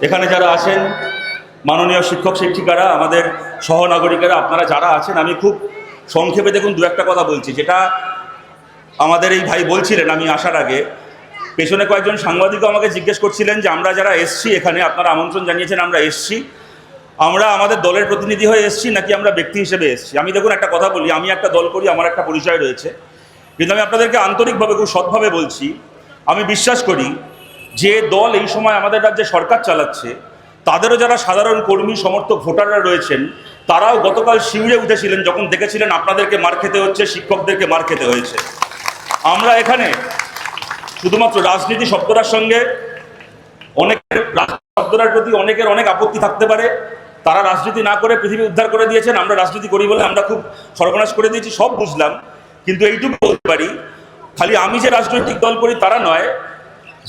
এখানে যারা আছেন, মাননীয় শিক্ষক শিক্ষিকারা, আমাদের সহনাগরিকেরা, আপনারা যারা আছেন, আমি খুব সংক্ষেপে দেখুন দু একটা কথা বলছি। যেটা আমাদের এই ভাই বলছিলেন আমি আসার আগে, পেছনে কয়েকজন সাংবাদিকও আমাকে জিজ্ঞেস করছিলেন যে আমরা যারা এসছি এখানে, আপনারা আমন্ত্রণ জানিয়েছেন আমরা এসছি। আমরা আমাদের দলের প্রতিনিধি হয়ে এসছি নাকি আমরা ব্যক্তি হিসেবে এসছি? আমি দেখুন একটা কথা বলি, আমি একটা দল করি, আমার একটা পরিচয় রয়েছে। কিন্তু আমি আপনাদেরকে আন্তরিকভাবে, খুব সৎভাবে বলছি, আমি বিশ্বাস করি যে দল এই সময় আমাদের রাজ্যে সরকার চালাচ্ছে, তাদেরও যারা সাধারণ কর্মী, সমর্থক, ভোটাররা রয়েছেন, তারাও গতকাল শিউরে উঠেছিলেন যখন দেখেছিলেন আপনাদেরকে মার খেতে হচ্ছে, শিক্ষকদেরকে মার খেতে হয়েছে। আমরা এখানে শুধুমাত্র রাজনীতি শব্দটার সঙ্গে, অনেকের শব্দটার প্রতি অনেকের অনেক আপত্তি থাকতে পারে। তারা রাজনীতি না করে পৃথিবী উদ্ধার করে দিয়েছেন, আমরা রাজনীতি করি বলে আমরা খুব সর্বনাশ করে দিয়েছি, সব বুঝলাম। কিন্তু এইটুকু বলতে পারি, খালি আমি যে রাজনৈতিক দল করি তারা নয়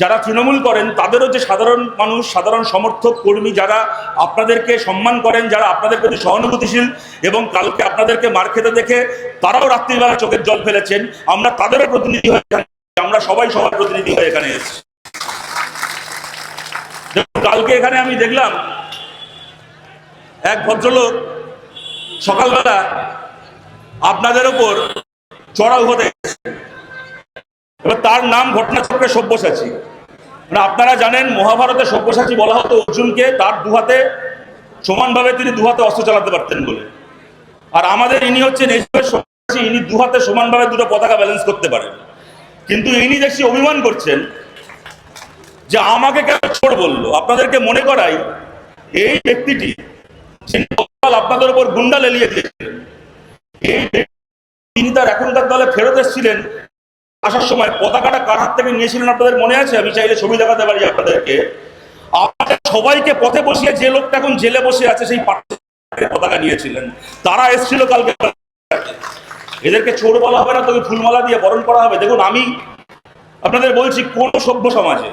যারা তৃণমূল করেন, তাদেরও যে সাধারণ মানুষ, সাধারণ সমর্থক, কর্মী যারা আপনাদেরকে সম্মান করেন, যারা আপনাদের প্রতি সহানুভূতিশীল এবং কালকে আপনাদেরকে মার খেতে দেখে তারাও রাত্রিবেলা চোখের জল ফেলেছেন, আমরা তাদেরও প্রতিনিধি হয়ে আমরা সবাই সবার প্রতিনিধি হয়ে এখানে এসেছি। কালকে এখানে আমি দেখলাম এক ভদ্রলোক সকালবেলা আপনাদের ওপর চড়াও হতে। এবার তার নাম ঘটনাচক্রে সব্যসাচী। মানে আপনারা জানেন মহাভারতে সব্যসাচী বলা হতো অর্জুনকে তার দুহাতে সমানভাবে তিনি দুহাতে অস্ত্র চালাতে পারতেন বলে। আর আমাদের ইনি হচ্ছেন ইনি দুহাতে সমানভাবে দুটো পতাকা ব্যালেন্স করতে পারেন। কিন্তু ইনি দেখছি অভিমান করছেন, যে আমাকে কেন ছোট বলল? আপনাদেরকে মনে করাই, এই ব্যক্তিটি আপনাদের উপর গুন্ডা লেলিয়ে দিয়েছিলেন, এই তিনি তার এখনকার দলে ফেরত এসেছিলেন আসার সময় পতাকাটা কার হাত থেকে নিয়েছিলেন আপনাদের মনে আছে? আমি চাইলে ছবি দেখাতে পারি আপনাদেরকে। আপনাদের সবাইকে পথে বসিয়ে যে লোকটা এখন জেলে বসে আছে, সেই পতাকা নিয়েছিলেন। তারা এসেছিল কালকে। এদেরকে চোর বলা হবে না তবে ফুলমালা দিয়ে বরণ করা হবে। দেখুন, আমি আপনাদের বলছি, কোন সভ্য সমাজে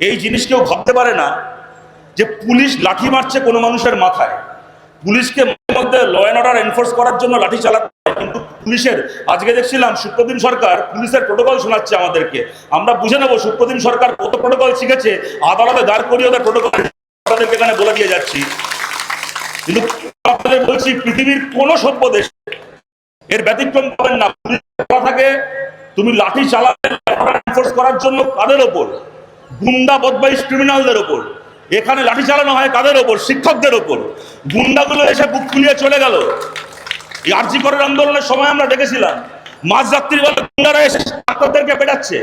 এই জিনিস কেউ ভাবতে পারে না যে পুলিশ লাঠি মারছে কোনো মানুষের মাথায়। পুলিশকে মধ্যে ল অ্যান্ড অর্ডার এনফোর্স করার জন্য লাঠি চালাতে। কিন্তু পুলিশের, আজকে দেখছিলাম সুপ্রদিন সরকার পুলিশের প্রোটোকল শোনাচ্ছে আমাদেরকে। আমরা বুঝে নেব সুপ্রদিন সরকার কত প্রোটোকল শিখেছে। আদালতে দাঁড় করিয়ে ওদের প্রোটোকল আপনাদেরকে এখানে বলে দিয়ে যাচ্ছি। কিন্তু আপনাদের বলছি, পৃথিবীর কোন সভ্য দেশ এর ব্যতিক্রম পাবেন না। থাকে, তুমি লাঠি চালাবে এনফোর্স করার জন্য কাদের ওপর? গুন্ডা, বদমাইশ ক্রিমিনালদের ওপর। এখানে লাঠি চালানো হয় কাদের ওপর? শিক্ষকদের ওপর। গুন্ডাগুলো এসে বুক ফুলিয়ে চলে গেল। এই আরজি করের আন্দোলনের সময় আমরা দেখেছিলাম মাঝ রাত্রিবেলা গুন্ডারা এসে ডাক্তারদেরকে পেটাচ্ছে।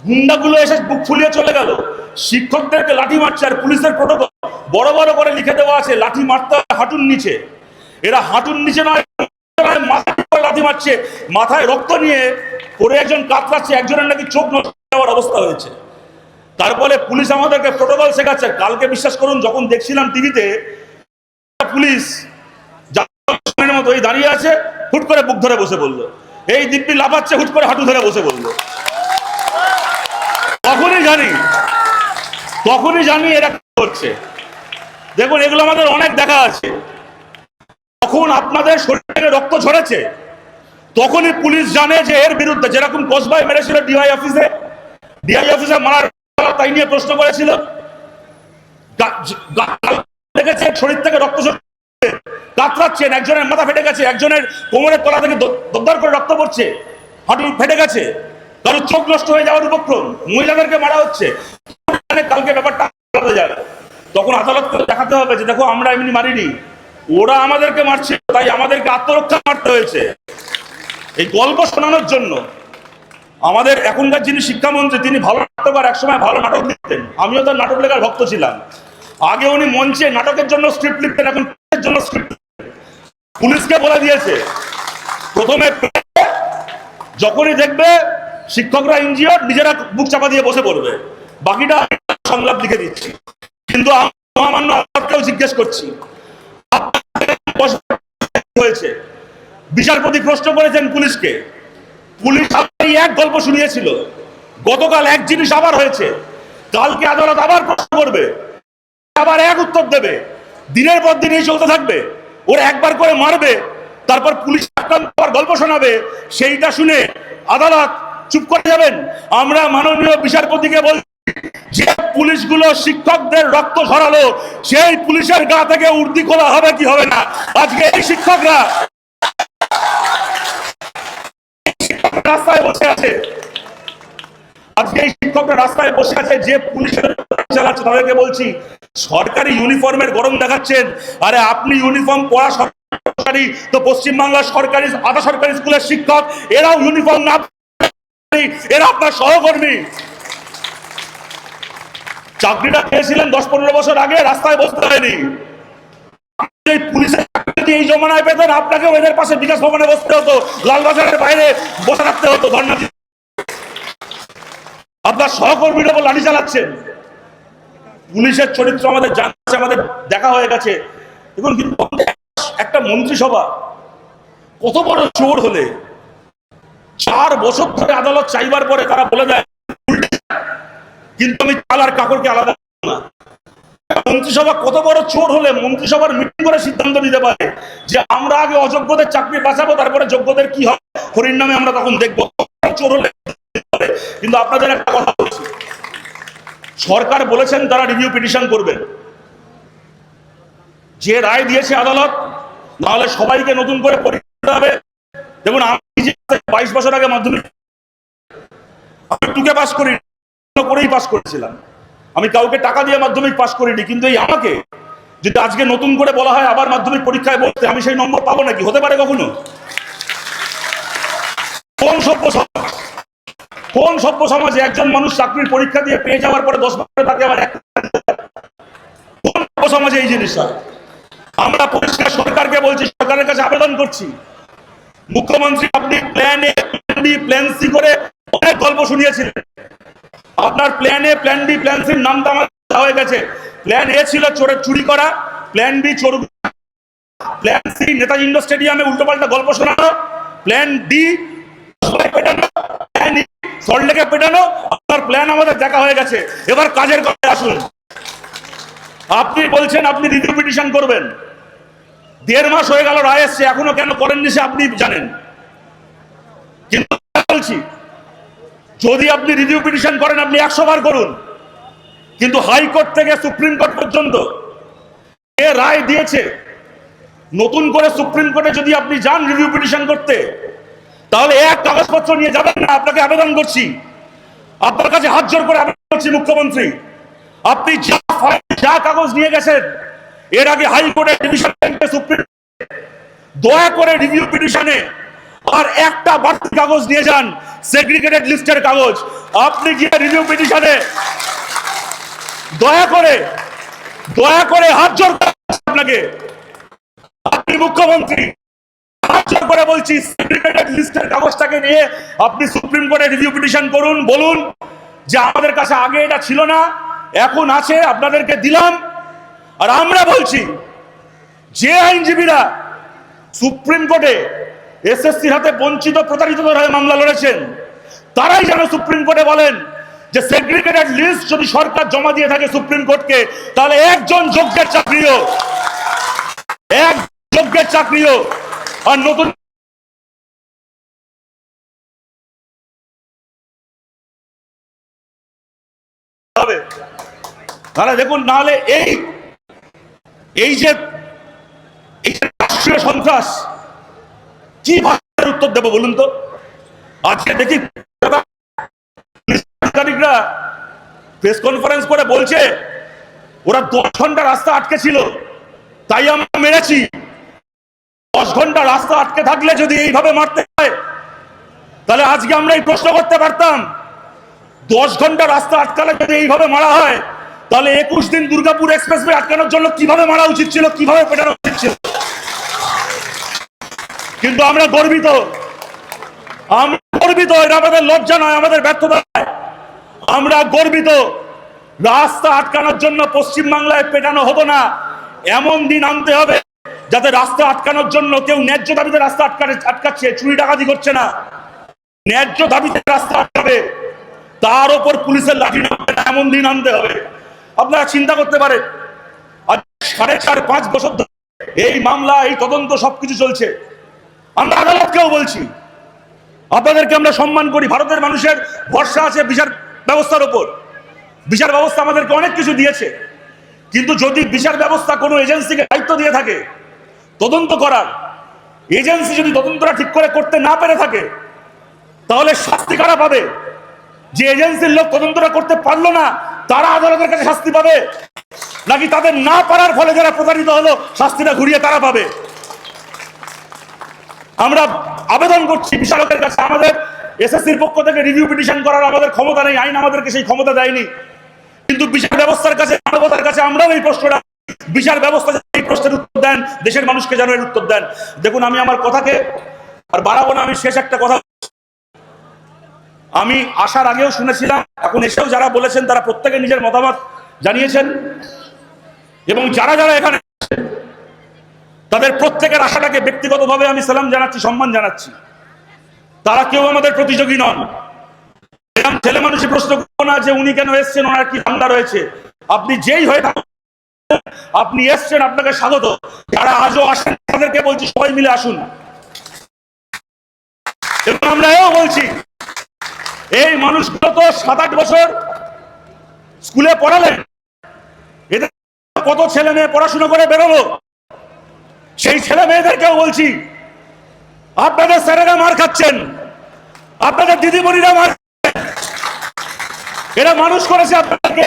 গুন্ডাগুলো এসে বুক ফুলিয়ে চলে গেল। শিক্ষকদেরকে লাঠি মারছে আর পুলিশের প্রোটোকল বড় বড় করে লিখে দেওয়া আছে, লাঠি মারতে হাঁটুর নিচে। এরা হাঁটুর নিচে নয় লাথি মারছে। মাথায় রক্ত নিয়ে পরে একজন কাতরাচ্ছে, একজনের নাকি চোখ নষ্ট যাওয়ার অবস্থা হয়েছে। তারপরে পুলিশ আমাদেরকে প্রোটোকল শেখাচ্ছে। কালকে বিশ্বাস করুন, যখন দেখছিলাম টিভিতে পুলিশ মতো এই দাঁড়িয়ে আছে, হুট করে বুক ধরে বসে বলল। এই দিব্যি লাফাচ্ছে, হুট করে হাঁটু ধরে বসে বলল। তখনই জানি তখনই জানি এরা করছে। দেখুন, এগুলো আমাদের অনেক দেখা আছে। তখন আপনাদের শরীর রক্ত ঝরেছে, তখনই পুলিশ জানে যে এর বিরুদ্ধে, যেরকম কসবাই মেরেছিল ডিআই অফিসে ডিআই অফিসে মারার তাই নিয়ে প্রশ্ন করেছিল। শরীর থেকে রক্ত কাতরাচ্ছেন, একজনের মাথা ফেটে গেছে, একজনের কোমরের তলা থেকে দরদর করে রক্ত পড়ছে। ফেটে গেছে। কারোর চোখ নষ্ট হয়ে যাওয়ার উপক্রম। মহিলাদেরকে মারা হচ্ছে। মানে কালকে ব্যাপারটা তখন আদালতকে দেখাতে হবে যে, দেখো, আমরা এমনি মারিনি। ওরা আমাদেরকে মারছে, তাই আমাদেরকে আত্মরক্ষা মারতে হয়েছে। এই গল্প শোনানোর জন্য আমাদের এখনকার যিনি শিক্ষামন্ত্রী, তিনি ভালো নাটকবার একসময় ভালো নাটক লিখতেন আমিও তার নাটক লেখার ভক্ত ছিলাম। আগে উনি মঞ্চে নাটকের জন্য স্ক্রিপ্ট লিখতেন, এখন জন্য স্ক্রিপ্ট পুলিশকে বলে দিয়েছে, প্রথমে যখনই দেখবে শিক্ষকরা ইনজিওর নিজেরা বুক চাপা দিয়ে বসে পড়বে। বাকিটা সংলাপ লিখে দিচ্ছি। কিন্তু মহামান্য জিজ্ঞেস করছি হয়েছে? বিচারপতি প্রশ্ন করেছেন পুলিশকে। পুলিশ এক গল্প শুনিয়েছিল। গতকাল এক জিনিস আবার হয়েছে। কালকে আদালত আবার প্রশ্ন করবে। আবার এক উত্তর দেবে। দিনের পর দিন চলতে থাকবে। ওরা একবার করে মারবে। তারপর পুলিশ আক্রান্ত হওয়ার গল্প শোনাবে। সেইটা শুনে আদালত চুপ করে যাবেন। আমরা মাননীয় বিচারপতিকে বল যে পুলিশগুলো শিক্ষকদের রক্ত ঝরালো সেই পুলিশের গা থেকে উর্দি করা হবে কি হবে না? আজকে এই শিক্ষকরা রাস্তায় বসে আছে। আজকে এই শিক্ষকরা রাস্তায় বসে আছে, যে পুলিশের চালাচ্ছে তাদেরকে বলছি, সরকারি ইউনিফর্মের গরম দেখাচ্ছেন। আরে আপনি ইউনিফর্ম পরা সরকারি, তো পশ্চিমবাংলার সরকারি, আধা সরকারি স্কুলের শিক্ষক, এরাও ইউনিফর্ম না এরা আপনার সহকর্মী। চাকরিটা পেয়েছিলেন দশ পনেরো বছর আগে, রাস্তায় বসতে হয়নি। পুলিশের এই জমানায় পেতেন? আপনাকেও এদের পাশে বিকাশ ভবনে বসতে হতো, লালবাজারের বাইরে বসে থাকতে হতো, ধর্ণা। আপনার সহকর্মীর ওপর লাঠি চালাচ্ছেন পুলিশের চরিত্র আমাদের জানছে আমাদের দেখা হয়ে গেছে। দেখুন কিন্তু একটা মন্ত্রিসভা কত বড় চোর হলে, চার বছর ধরে আদালত চাইবার পরে তারা বলে দেয় কিন্তু আমি চাল আর কাপড়কে আলাদা না। মন্ত্রিসভা কত বড় চোর হলে মন্ত্রিসভার মিটিং করে সিদ্ধান্ত নিতে পারে যে আমরা আগে অযোগ্যদের চাকরি বাঁচাবো, তারপরে যোগ্যদের কি হবে? হরির নামে আমরা তখন দেখব। চোর হলে কিন্তু আপনাদের একটা কথা বলছি। সরকার বলেছেন তারা রিভিউ পিটিশন করবেন যে রায় দিয়েছে আদালত নাহলে সবাইকে নতুন করে পরীক্ষা হবে। দেখুন, আমি বাইশ বছর আগে মাধ্যমিক আমি টুকে পাস করি করেই পাস করেছিলাম। আমি কাউকে টাকা দিয়ে মাধ্যমিক পাস করিনি, কিন্তু এই আমাকে যদি আজকে নতুন করে বলা হয় আবার মাধ্যমিক পরীক্ষায় বলতে আমি সেই নম্বর পাবো নাকি? হতে পারে কখনো? কোন সভ্য সমাজ? কোন সভ্য সমাজে একজন মানুষ চাকরির পরীক্ষা দিয়ে পেয়ে যাওয়ার পরে দশ বছরে তাকে আবার কোন সভ্য সমাজে এই জিনিসটা? আমরা পরিষ্কার সরকারকে বলছি, সরকারের কাছে আবেদন করছি। মুখ্যমন্ত্রী আপনি plan A plan B plan C করে অনেক গল্প শুনিয়েছিলেন। আপনার plan A plan B plan সির নামটা আমার দেওয়া হয়ে গেছে। প্ল্যান এ ছিল চোরের চুরি করা প্ল্যান বি চোর প্ল্যান সি নেতাজি ইন্ডোর স্টেডিয়ামে উল্টোপাল্টা গল্প শোনানো প্ল্যান ডি প্ল্যান সল্টলেকে পেটানো আপনার প্ল্যান আমাদের দেখা হয়ে গেছে। এবার কাজের কথা আসুন। আপনি বলছেন আপনি রিভিউ পিটিশন করবেন। দেড় মাস হয়ে গেল রায় এসছে, এখনও কেন করেননি সে আপনি জানেন। কিন্তু বলছি, যদি আপনি রিভিউ পিটিশন করেন, আপনি একশো বার করুন। কিন্তু হাইকোর্ট থেকে সুপ্রিম কোর্ট পর্যন্ত এ রায় দিয়েছে, নতুন করে সুপ্রিম কোর্টে যদি আপনি যান রিভিউ পিটিশন করতে তাহলে এক কাগজপত্র নিয়ে যাবেন না, আপনাকে আবেদন করছি। আপনার কাছে হাত জোর করে আবেদন করছি মুখ্যমন্ত্রী। আপনি যা যা কাগজ নিয়ে গেছেন, এর আগে হাইকোর্টে ডিভিশন সুপ্রিম দয়া করে রিভিউ পিটিশনে আর একটা বাড়তি কাগজ নিয়ে যান, সেগ্রিগেটেড লিস্টের কাগজ। আপনি গিয়ে রিভিউ পিটিশনে দয়া করে দয়া করে হাত জোর আপনাকে। আপনি মুখ্যমন্ত্রী করে বলছি সেগ্রিগেটেড লিস্টের কাগজটাকে নিয়ে আপনি সুপ্রিম কোর্টে রিভিউ পিটিশন করুন, বলুন যে আমাদের কাছে আগে এটা ছিল না, এখন আছে, আপনাদেরকে দিলাম। আর আমরা বলছি, যে আইনজীবীরা সুপ্রিম কোর্টে এসএসসির হাতে বঞ্চিত, প্রতারিত হয়ে মামলা লড়েছেন, তারাই যেন সুপ্রিম কোর্টে বলেন যে সেগ্রিগেটেড লিস্ট যদি সরকার জমা দিয়ে থাকে সুপ্রিম কোর্টকে তাহলে একজন যোগ্যের চাকরিও, এক যোগ্যের চাকরিও আর নতুন হবে। তাহলে দেখুন, নাহলে এই এই যে এই যে রাষ্ট্রীয় সন্ত্রাস, কি ভাষার উত্তর দেবো বলুন তো? আজকে দেখি প্রেস কনফারেন্স করে বলছে, ওরা দশ ঘণ্টা রাস্তা আটকে ছিল, তাই আমরা মেরেছি। দশ ঘণ্টা রাস্তা আটকে থাকলে যদি এইভাবে মারতে হয়, তাহলে আজকে আমরা এই প্রশ্ন করতে পারতাম। দশ ঘণ্টা রাস্তা আটকালে যদি এইভাবে মারা হয়, তাহলে একুশ দিন দুর্গাপুর এক্সপ্রেসওয়ে আটকানোর জন্য কীভাবে মারা উচিত ছিল, কীভাবে পেটানো উচিত ছিল? কিন্তু আমরা গর্বিত। আমরা গর্বিত এটা আমাদের লজ্জা নয়, আমাদের ব্যর্থতা নয়। আমরা গর্বিত, রাস্তা আটকানোর জন্য পশ্চিমবাংলায় পেটানো হতো না, এমন দিন আনতে হবে। যাতে রাস্তা আটকানোর জন্য কেউ ন্যায্য দাবিতে রাস্তা আটকানে আটকাচ্ছে চুরি ডাকাতি করছে না। ন্যায্য দাবিতে রাস্তা আটকাবে তার ওপর পুলিশের লাঠি নামবে না, এমন দিন আনতে হবে। আপনারা চিন্তা করতে পারেন আজ সাড়ে চার পাঁচ বছর ধরে এই মামলা এই তদন্ত সবকিছু চলছে। আমরা আদালতকেও বলছি আপনাদেরকে আমরা সম্মান করি ভারতের মানুষের ভরসা আছে বিচার ব্যবস্থার ওপর। বিচার ব্যবস্থা আমাদেরকে অনেক কিছু দিয়েছে কিন্তু যদি বিচার ব্যবস্থা কোনো এজেন্সিকে দায়িত্ব দিয়ে থাকে তদন্ত করার। এজেন্সি যদি তদন্তটা ঠিক করে করতে না পেরে থাকে, তাহলে শাস্তি কারা পাবে? যে এজেন্সির লোক তদন্তটা করতে পারল না, তারা আদালতের কাছে শাস্তি পাবে? নাকি তাদের না পারার ফলে যারা প্রতারিত হলো, শাস্তিটা ঘুরিয়ে তারা পাবে? আমরা আবেদন করছি বিচারকের কাছে, আমাদের এসএসসির পক্ষ থেকে রিভিউ পিটিশন করার আমাদের ক্ষমতা নেই, আইন আমাদেরকে সেই ক্ষমতা দেয়নি। কিন্তু বিচার ব্যবস্থার কাছে, মানবতার কাছে আমরাও এই প্রশ্নটা, বিচার ব্যবস্থা যেন এই প্রশ্নের উত্তর দেন দেশের মানুষকে যেন এর উত্তর দেন। দেখুন, আমি আমার কথাকে আর বাড়াবো না, আমি শেষ একটা কথা আমি আসার আগেও শুনেছিলাম, এখন এসেও যারা বলেছেন তারা প্রত্যেকে নিজের মতামত জানিয়েছেন এবং যারা যারা এখানে তাদের প্রত্যেকের আশাটাকে ব্যক্তিগতভাবে আমি সালাম জানাচ্ছি, সম্মান জানাচ্ছি। তারা কেউ আমাদের প্রতিযোগী নন। এরকম ছেলে মানুষই প্রশ্ন করব না যে উনি কেন এসছেন, ওনার কি ধান্দা রয়েছে। আপনি যেই হয়ে থাকুন আপনি এসছেন, আপনাকে স্বাগত। যারা আজও আসেন, তাদেরকে বলছি, সবাই মিলে আসুন। এবং আমরা এও বলছি, এই মানুষগুলো তো সাত আট বছর স্কুলে পড়ালেন। এদের কত ছেলে মেয়ে পড়াশোনা করে বেরোলো? সেই ছেলে মেয়েদেরকেও বলছি, আপনাদের স্যারেরা মার খাচ্ছেন, আপনাদের দিদিমণিরা মার। এরা মানুষ করেছে আপনাদেরকে।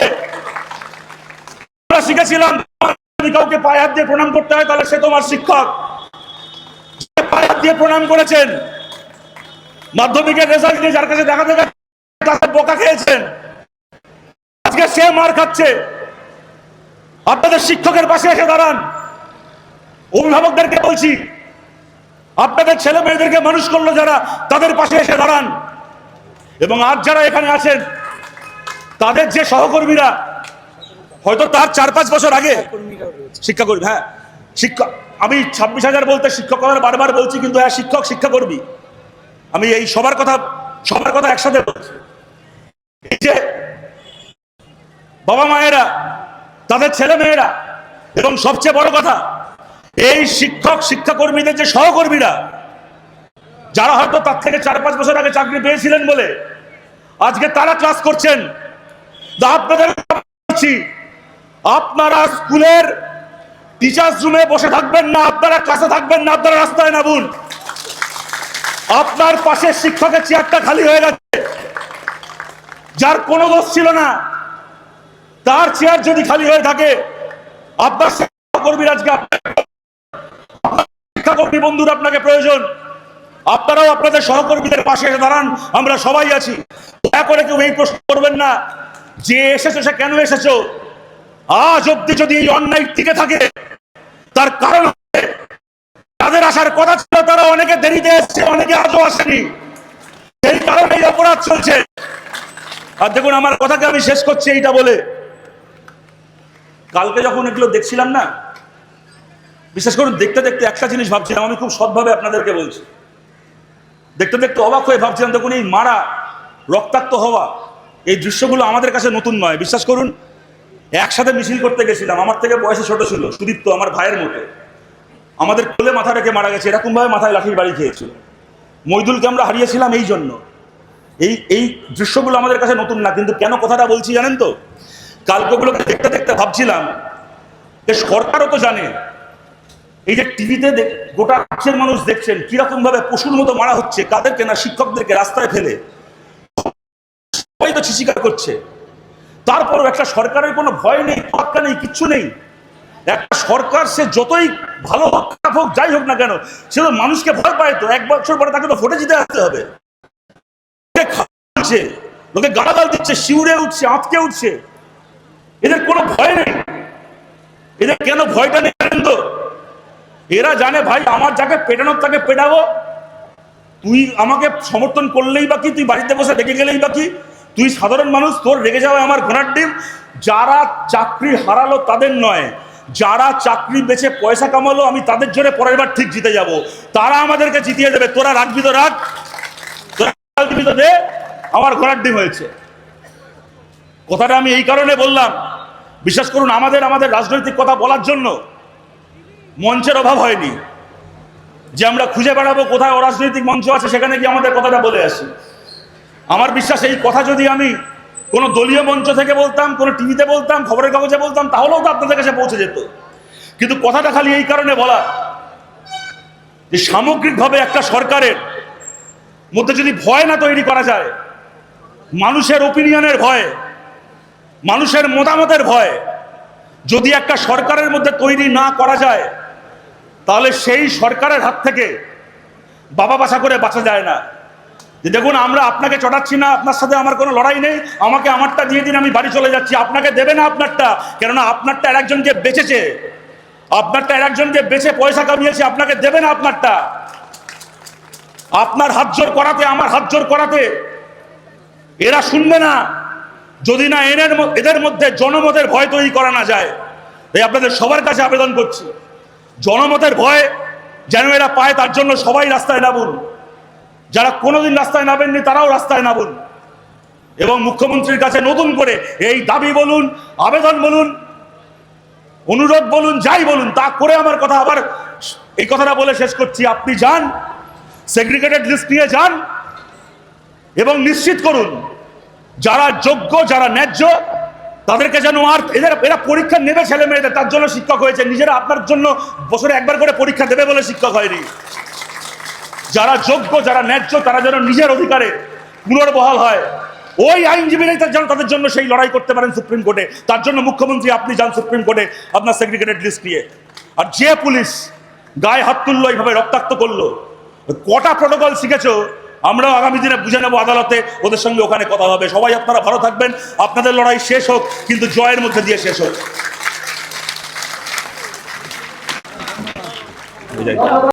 আমরা শিখেছিলাম যদি কাউকে পায়ে হাত দিয়ে প্রণাম করতে হয়, তাহলে সে তোমার শিক্ষক। পায়ে হাত দিয়ে প্রণাম করেছেন। মাধ্যমিকের রেজাল্ট দিয়ে যার কাছে দেখা দেখা তাকে বোকা খেয়েছেন। আজকে সে মার খাচ্ছে। আপনাদের শিক্ষকের পাশে এসে দাঁড়ান। অভিভাবকদেরকে বলছি, আপনাদের ছেলে মেয়েদেরকে মানুষ করল যারা, তাদের পাশে এসে দাঁড়ান। এবং আজ যারা এখানে আছেন, তাদের যে সহকর্মীরা হয়তো তার চার পাঁচ বছর আগে। শিক্ষাকর্মী হ্যাঁ। শিক্ষক আমি ছাব্বিশ হাজার বলতে শিক্ষক বারবার বলছি কিন্তু হ্যাঁ শিক্ষক শিক্ষাকর্মী। আমি এই সবার কথা সবার কথা একসাথে বলছি। এই যে বাবা মায়েরা তাদের ছেলে মেয়েরা এবং সবচেয়ে বড় কথা এই শিক্ষক শিক্ষাকর্মীদের যে সহকর্মীরা যারা হয়তো তার থেকে চার পাঁচ বছর আগে চাকরি পেয়েছিলেন বলে আজকে তারা ক্লাস করছেন। আপনাদের আপনারা স্কুলের টিচার্স রুমে বসে থাকবেন না, আপনারা ক্লাসে থাকবেন না, আপনারা রাস্তায় নামুন। আপনার পাশে শিক্ষকের চেয়ারটা খালি হয়ে গেছে। যার কোনো দোষ ছিল না, তার চেয়ার যদি খালি হয়ে থাকে, আপনার শিক্ষাকর্মীর আজকে শিক্ষাকর্মী বন্ধুর আপনাকে প্রয়োজন। আপনারাও আপনাদের সহকর্মীদের পাশে এসে দাঁড়ান, আমরা সবাই আছি। দয়া করে কেউ এই প্রশ্ন করবেন না। যে এসেছ সে কেন এসেছ? আজ অব্দি যদি এই অন্যায় টিকে থাকে, তার কারণ তাদের আসার কথা ছিল, তারা অনেকে দেরিতে এসছে, অনেকে আজও আসেনি। সেই কারণে এই অপরাধ চলছে। আর দেখুন, আমার কথাকে আমি শেষ করছি এইটা বলে। কালকে যখন এগুলো দেখছিলাম না, বিশেষ করে দেখতে দেখতে একটা জিনিস ভাবছিলাম, আমি খুব সৎভাবে আপনাদেরকে বলছি। দেখতে দেখতে অবাক হয়ে ভাবছিলাম, দেখুন এই মারা, রক্তাক্ত হওয়া, এই দৃশ্যগুলো আমাদের কাছে নতুন নয়। বিশ্বাস করুন একসাথে মিছিল করতে গেছিলাম, আমার থেকে বয়সে ছোট ছিল, সুদীপ্ত, আমার ভাইয়ের মতো। আমাদের কোলে মাথা রেখে মারা গেছে, এরকমভাবে মাথায় লাঠির বাড়ি খেয়েছিল। মইদুলকে আমরা হারিয়েছিলাম এই জন্য। এই এই দৃশ্যগুলো আমাদের কাছে নতুন না, কিন্তু কেন কথাটা বলছি জানেন তো? কালকেগুলোকে দেখতে দেখতে ভাবছিলাম, যে সরকারও তো জানে, এই যে টিভিতে গোটা রাজ্যের মানুষ দেখছেন কীরকম ভাবে পশুর মতো মারা হচ্ছে কাদেরকে না শিক্ষকদেরকে রাস্তায় ফেলে, সবাই তো শিকার করছে। তারপরও একটা সরকারের কোনো ভয় নেই পাক্কা নেই, কিচ্ছু নেই। একটা সরকার সে যতই ভালো হোক, খারাপ হোক, যাই হোক না কেন, সে তো মানুষকে ভয় পায় তো, এক বছর পরে তাকে তো ভোটে জিতে আসতে হবে। লোকে লোকে গালাগাল দিচ্ছে, শিউরে উঠছে, আঁতকে উঠছে। এদের কোনো ভয় নেই। এদের কেন ভয়টা নেই তো? এরা জানে, ভাই, আমার যাকে পেটানোর, তাকে পেটাবো। তুই আমাকে সমর্থন করলেই বা কি? তুই বাড়িতে বসে রেগে গেলেই বা কি? তুই সাধারণ মানুষ, তোর রেগে যাওয়া আমার ঘোড়ার ডিম। যারা চাকরি হারালো তাদের নয়, যারা চাকরি বেচে পয়সা কামালো, আমি তাদের জন্য পরের বার ঠিক জিতে যাব। তারা আমাদেরকে জিতিয়ে দেবে, তোরা রাখবি তো রাখ। তোরা তো দে আমার ঘোড়ার ডিম হয়েছে। কথাটা আমি এই কারণে বললাম, বিশ্বাস করুন, আমাদের আমাদের রাজনৈতিক কথা বলার জন্য মঞ্চের অভাব হয়নি। যে আমরা খুঁজে বেড়াবো কোথায় অরাজনৈতিক মঞ্চ আছে, সেখানে গিয়ে আমাদের কথাটা বলে আসি। আমার বিশ্বাস, এই কথা যদি আমি কোনো দলীয় মঞ্চ থেকে বলতাম, কোনো টিভিতে বলতাম, খবরের কাগজে বলতাম, তাহলেও তো আপনাদের কাছে পৌঁছে যেত। কিন্তু কথাটা খালি এই কারণে বলা যে সামগ্রিকভাবে একটা সরকারের মধ্যে যদি ভয় না তৈরি করা যায়, মানুষের ওপিনিয়নের ভয়, মানুষের মতামতের ভয়, যদি একটা সরকারের মধ্যে তৈরি না করা যায়, তাহলে সেই সরকারের হাত থেকে বাবা বাসা করে বাঁচা যায় না। যে দেখুন, আমরা আপনাকে চটাচ্ছি না, আপনার সাথে আমার কোনো লড়াই নেই, আমাকে আমারটা দিয়ে দিন, আমি বাড়ি চলে যাচ্ছি। আপনাকে দেবে না আপনারটা, কেননা আপনারটা আর একজন যে বেঁচেছে, আপনারটা আর একজন যে বেঁচে পয়সা কামিয়েছে, আপনাকে দেবে না আপনারটা। আপনার হাত জোর করাতে, আমার হাত জোর করাতে, এরা শুনবে না, যদি না এনের এদের মধ্যে জনমতের ভয় তৈরি করা না যায়। তাই আপনাদের সবার কাছে আবেদন করছি, জনমতের ভয় যেন এরা পায়, তার জন্য সবাই রাস্তায় নামুন। যারা কোনোদিন রাস্তায় নামেননি, তারাও রাস্তায় নামুন। এবং মুখ্যমন্ত্রীর কাছে নতুন করে এই দাবি বলুন, আবেদন বলুন, অনুরোধ বলুন, যাই বলুন, তা করে আমার কথা আবার এই কথাটা বলে শেষ করছি। আপনি যান, সেগ্রিগেটেড লিস্ট নিয়ে যান এবং নিশ্চিত করুন, যারা যোগ্য, যারা ন্যায্য, তাদেরকে যেন আর এদের, এরা পরীক্ষা নেবে ছেলে মেয়েদের তার জন্য শিক্ষক হয়েছে। নিজেরা আপনার জন্য বছরে একবার করে পরীক্ষা দেবে বলে শিক্ষক হয়নি। যারা যোগ্য, যারা ন্যায্য, তারা যেন নিজের অধিকারে পুনর্বহাল হয়। ওই আইনজীবীরাই তার যেন তাদের জন্য সেই লড়াই করতে পারেন সুপ্রিম কোর্টে। তার জন্য মুখ্যমন্ত্রী, আপনি যান সুপ্রিম কোর্টে আপনার সেগ্রিগেটেড লিস্ট নিয়ে। আর যে পুলিশ গায়ে হাত তুললো, এইভাবে রক্তাক্ত করল, কটা প্রোটোকল শিখেছো, আমরাও আগামী দিনে বুঝে নেব আদালতে ওদের সঙ্গে ওখানে কথা হবে। সবাই আপনারা ভালো থাকবেন, আপনাদের লড়াই শেষ হোক, কিন্তু জয়ের মধ্যে দিয়ে শেষ হোক।